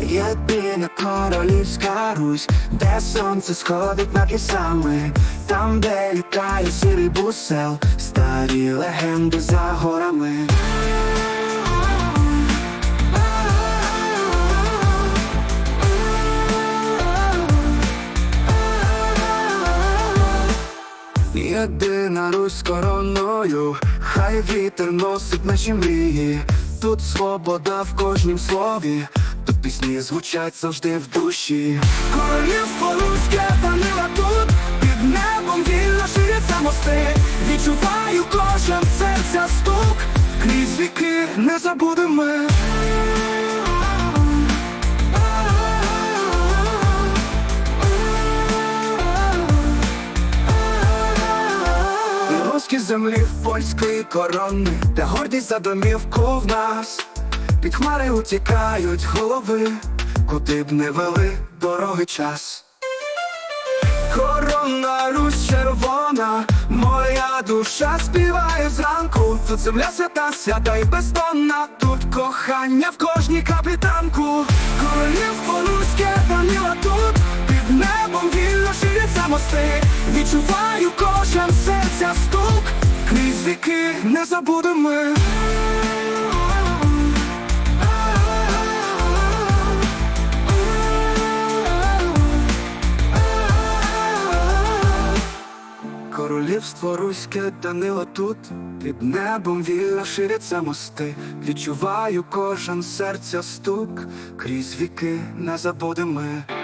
Єдина королівська Русь, де сонце сходить над лісами, там, де літає сірий бусел, старі легенди за горами. Єдина Русь короною, хай вітер носить наші мрії. Тут свобода в кожнім слові, пісні звучать завжди в душі. Королівство руське Данила тут, під небом вільно ширяться мости. Відчуваю кожен серця стук, крізь віки не забудемо. ми. Землі польської корони, де гордість за домівку в нас. Під хмари утікають голови, куди б не вели дороги час. Корона Русь червона, моя душа співає зранку. Тут земля свята, свята і бездонна, тут кохання в кожній капітанку. Королівство руське Данила тут, під небом вільно ширяться мости. Відчуваю кожен серця стук, крізь віки не забудемо. ми. Королівство руське Данило тут, під небом вільно ширяться мости. Відчуваю кожен серця стук, крізь віки не забудемо. ми.